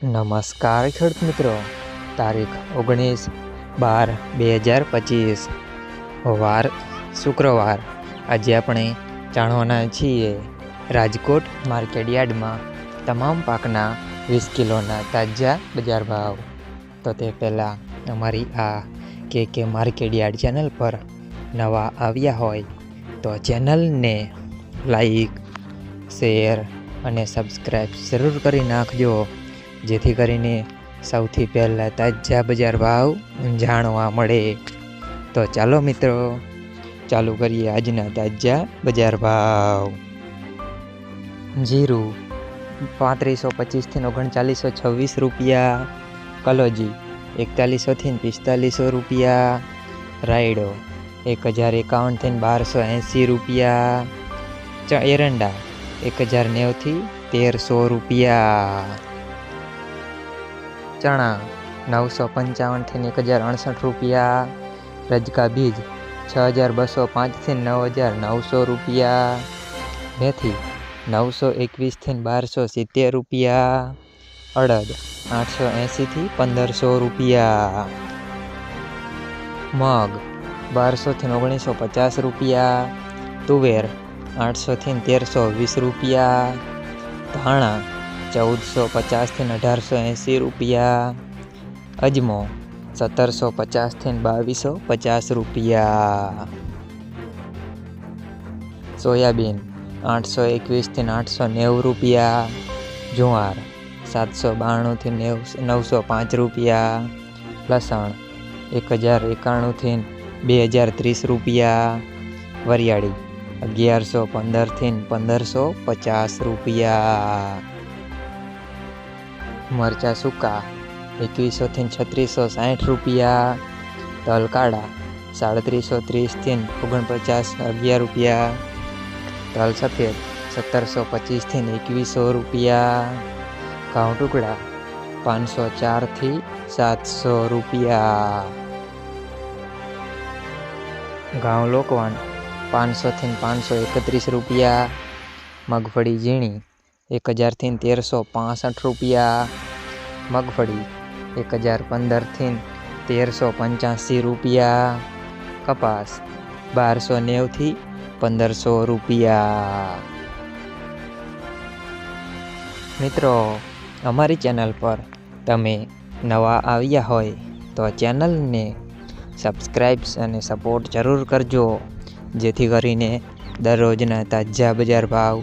નમસ્કાર ખેડૂત મિત્રો. તારીખ ઓગણીસ બાર બે હજાર પચીસ. વાર શુક્રવાર. આજે આપણે જાણવાના છીએ રાજકોટ માર્કેટ યાર્ડમાં તમામ પાકના વીસ કિલોના તાજા બજાર ભાવ. તો તે પહેલાં અમારી આ કે કે માર્કેટ યાર્ડ ચેનલ પર નવા આવ્યા હોય તો ચેનલને લાઈક, શેર અને સબસ્ક્રાઈબ જરૂર કરી નાખજો. જેથી કરીને સૌથી પહેલાં તાજા બજાર ભાવ જાણવા મળે. તો ચાલો મિત્રો, ચાલુ કરીએ આજના તાજા બજાર ભાવ. જીરું પાંત્રીસો પચીસથી ઓગણચાલીસો છવ્વીસ રૂપિયા, કલોજી એકતાલીસોથી પિસ્તાલીસો રૂપિયા, રાયડો એક હજાર એકાવનથી બારસો એંસી રૂપિયા, ચ એરંડા એક હજાર નેવથી તેરસો રૂપિયા. ચણા, નવસો પંચાવનથી એક હજાર અડસઠ રૂપિયા. રજકા બીજ, છ હજાર બસો પાંચથી નવ હજાર નવસો રૂપિયા. મેથી, નવસો એકવીસથી બારસો સિત્તેર રૂપિયા. અડદ, આઠસો એંસીથી પંદરસો રૂપિયા. મગ, બારસોથી ઓગણીસો પચાસ રૂપિયા. તુવેર, આઠસોથી તેરસો વીસ રૂપિયા. ધાણા ચૌદસો પચાસથી અઢારસો એંસી રૂપિયા. અજમો સત્તરસો પચાસથી બાવીસો પચાસ રૂપિયા. સોયાબીન આઠસો એકવીસથી આઠસો નેવું રૂપિયા. જુવાર સાતસો બાણુંથી નેવ નવસો પાંચ રૂપિયા. લસણ એક હજાર એકાણુંથી બે હજાર ત્રીસ રૂપિયા. વરિયાળી અગિયારસો પંદરથી પંદરસો પચાસ રૂપિયા. મરચાં સૂકા એકવીસોથી છત્રીસો સાઠ રૂપિયા. તલ કાળા સાડત્રીસો ત્રીસથી ઓગણપચાસ અગિયાર રૂપિયા. તલ સફેદ, સત્તરસો પચીસથી એકવીસો રૂપિયા. ઘઉં ટુકડા, પાંચસો ચારથી સાતસો રૂપિયા. ઘઉં લોકવાણ પાંચસોથી પાંચસો એકત્રીસ રૂપિયા. મગફળી ઝીણી એક હજારથી તેરસો પાસઠ રૂપિયા. મગફળી એક હજાર પંદરથી તેરસો પંચ્યાસી રૂપિયા. કપાસ બારસો નેવથી પંદરસો રૂપિયા. મિત્રો, અમારી ચેનલ પર તમે નવા આવ્યા હોય તો ચેનલને સબસ્ક્રાઇબ્સ અને સપોર્ટ જરૂર કરજો, જેથી કરીને દરરોજના તાજા બજાર ભાવ